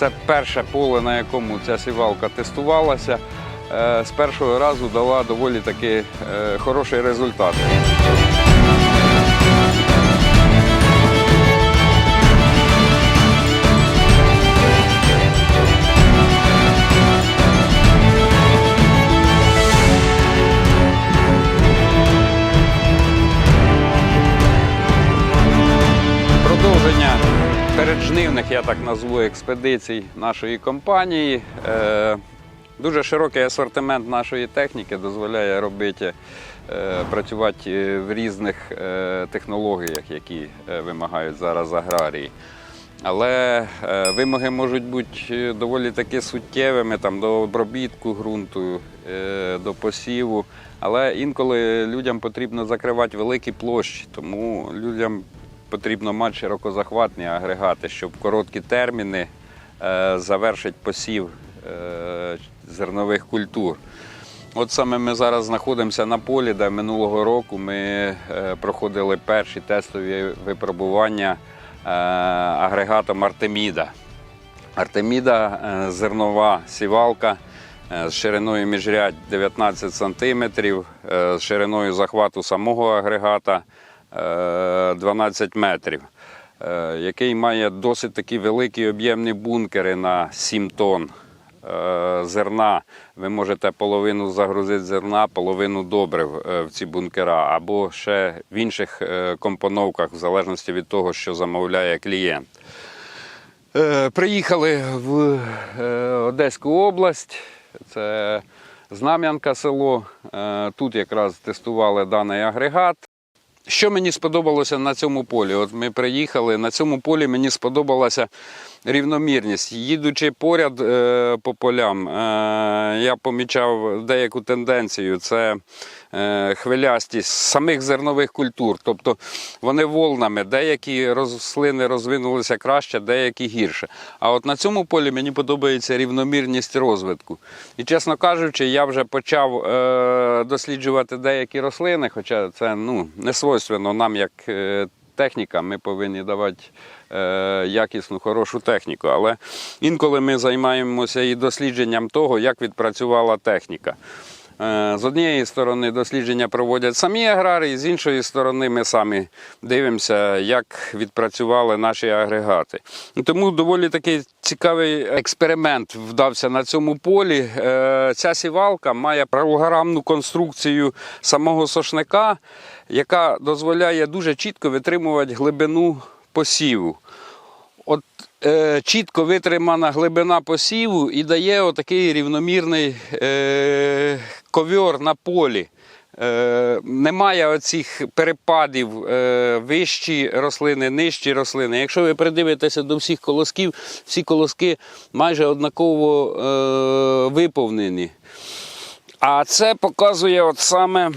Це перше поле, на якому ця сівалка тестувалася. Е, З першого разу дала доволі таки е, хороший результат. Переджнивних, я так назву, експедицій нашої компанії. Е, Дуже широкий асортимент нашої техніки дозволяє робити, е, працювати в різних е, технологіях, які вимагають зараз аграрії. Але вимоги можуть бути доволі таки суттєвими там, до обробітку ґрунту, до посіву. Але інколи людям потрібно закривати великі площі, тому людям потрібно мати широкозахватні агрегати, щоб короткі терміни е, завершити посів е, зернових культур. От саме ми зараз знаходимося на полі, де минулого року ми е, проходили перші тестові випробування агрегатом Артеміда. Артеміда зернова сівалка з шириною міжрядь 19 см, з шириною захвату самого агрегата 12 метрів, е, який має досить такі великі об'ємні бункери на 7 тонн е, зерна. Ви можете половину загрузити зерна, половину добрив е, в ці бункера, або ще в інших е, компоновках, в залежності від того, що замовляє клієнт. Е, Приїхали в е, Одеську область, це Знам'янка село. Е, Тут якраз тестували даний агрегат. Що мені сподобалося на цьому полі? От ми приїхали, на цьому полі мені сподобалася рівномірність. Їдучи поряд е, по полям, е, я помічав деяку тенденцію. Це хвилястість самих зернових культур. Тобто вони волнами, деякі рослини розвинулися краще, деякі гірше. А от на цьому полі мені подобається рівномірність розвитку. І чесно кажучи, я вже почав е, досліджувати деякі рослини, хоча це ну, не свойственно нам як е, техніка, ми повинні давати е, якісну, хорошу техніку. Але інколи ми займаємося і дослідженням того, як відпрацювала техніка. Е, З однієї сторони дослідження проводять самі аграрії, з іншої сторони ми самі дивимося, як відпрацювали наші агрегати. Тому доволі такий цікавий експеримент вдався на цьому полі. Е, Ця сівалка має правогарамну конструкцію самого сошника, яка дозволяє дуже чітко витримувати глибину посіву. От е, чітко витримана глибина посіву і дає отакий рівномірний е, ковьор на полі. Е, немає оцих перепадів е, вищі рослини, нижчі рослини. Якщо ви придивитеся до всіх колосків, всі колоски майже однаково е, виповнені. А це показує от саме,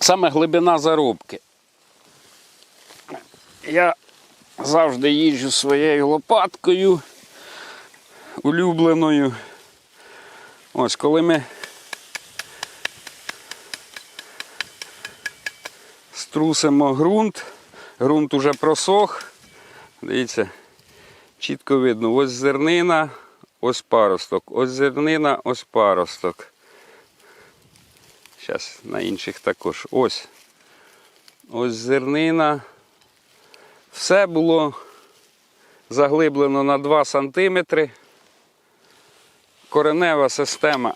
саме глибина заробки. Я завжди їжджу своєю лопаткою улюбленою. Ось коли ми струсимо ґрунт, ґрунт уже просох. Дивіться, чітко видно, ось зернина, ось паросток, ось зернина, ось паросток. Зараз на інших також. Ось. Ось зернина. Все було заглиблено на 2 см. Коренева система.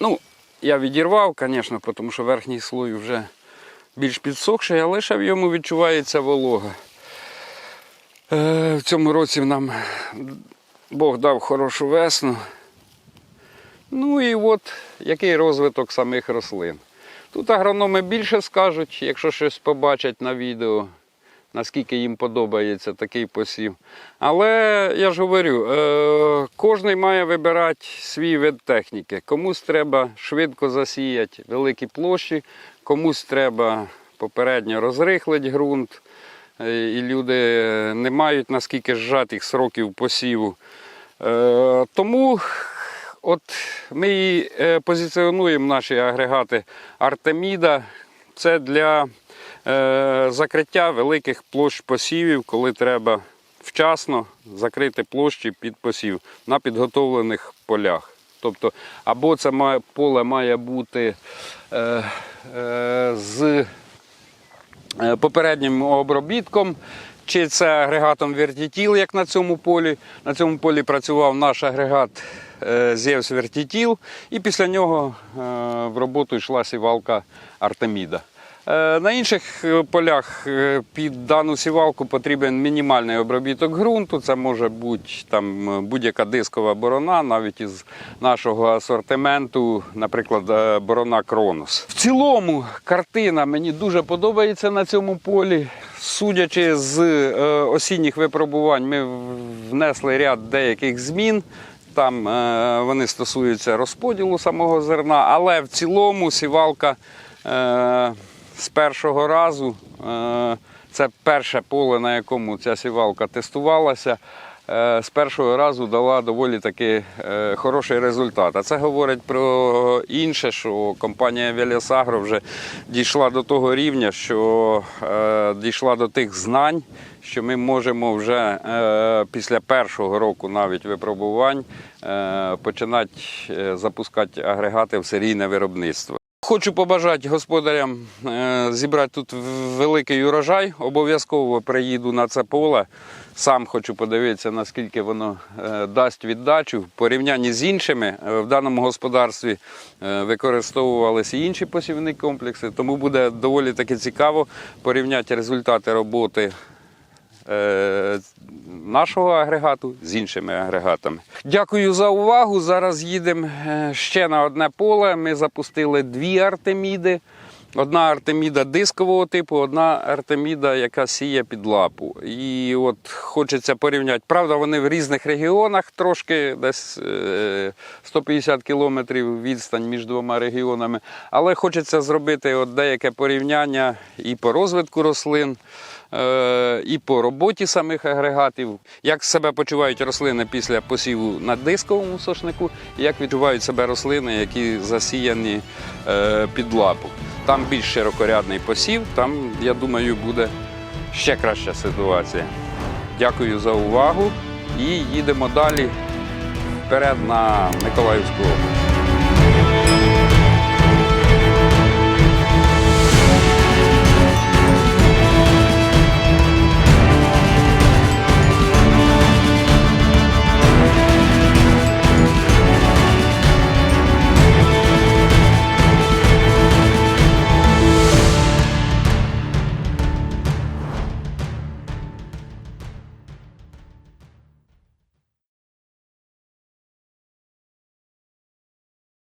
Ну, я відірвав, звісно, тому що верхній слой вже більш підсохший, але ще в йому відчувається волога. Е, в цьому році нам Бог дав хорошу весну. Ну і от який розвиток самих рослин. Тут агрономи більше скажуть, якщо щось побачать на відео, наскільки їм подобається такий посів. Але я ж говорю, е, кожен має вибирати свій вид техніки. Комусь треба швидко засіяти великі площі, комусь треба попередньо розрихлити ґрунт. Е, І люди не мають наскільки зжатих сроків посіву. Е, Тому от ми і е, позиціонуємо наші агрегати Артеміда. Це для закриття великих площ посівів, коли треба вчасно закрити площі під посів на підготовлених полях. Тобто, або це має, поле має бути е, е, з е, попереднім обробітком, чи це агрегатом вертітіл, як на цьому полі. На цьому полі працював наш агрегат е, Зевс Вертітіл, і після нього е, в роботу йшла сівалка Артеміда. Е, На інших е, полях е, під дану сівалку потрібен мінімальний обробіток ґрунту. Це може бути там будь-яка дискова борона, навіть із нашого асортименту, наприклад, борона Кронос. В цілому картина мені дуже подобається на цьому полі. Судячи з осінніх випробувань, ми внесли ряд деяких змін. Там вони стосуються розподілу самого зерна, але в цілому сівалка з першого разу, е, це перше поле, на якому ця сівалка тестувалася. е, З першого разу дала доволі таки е, хороший результат. А це говорить про інше, що компанія Веліасагро вже дійшла до того рівня, що дійшла до тих знань, що ми можемо вже після першого року навіть випробувань починати запускати агрегати в серійне виробництво. Хочу побажати господарям е, зібрати тут великий урожай. Обов'язково приїду на це поле. Сам хочу подивитися, наскільки воно е, дасть віддачу. В порівнянні з іншими е, в даному господарстві використовувалися і інші посівні комплекси, тому буде доволі таки цікаво порівняти результати роботи нашого агрегату з іншими агрегатами. Дякую за увагу. Зараз їдемо е, ще на одне поле. Ми запустили дві артеміди. Одна артеміда дискового типу, одна артеміда, яка сіє під лапу. І от хочеться порівняти. Правда, вони в різних регіонах трошки десь е, 150 кілометрів відстань між двома регіонами. Але хочеться зробити от деяке порівняння і по розвитку рослин, е, і по роботі самих агрегатів. Як себе почувають рослини після посіву на дисковому сошнику, і як відчувають себе рослини, які засіяні е, під лапу. Там більш широкорядний посів, там, я думаю, буде ще краща ситуація. Дякую за увагу і їдемо далі вперед на Миколаївську область.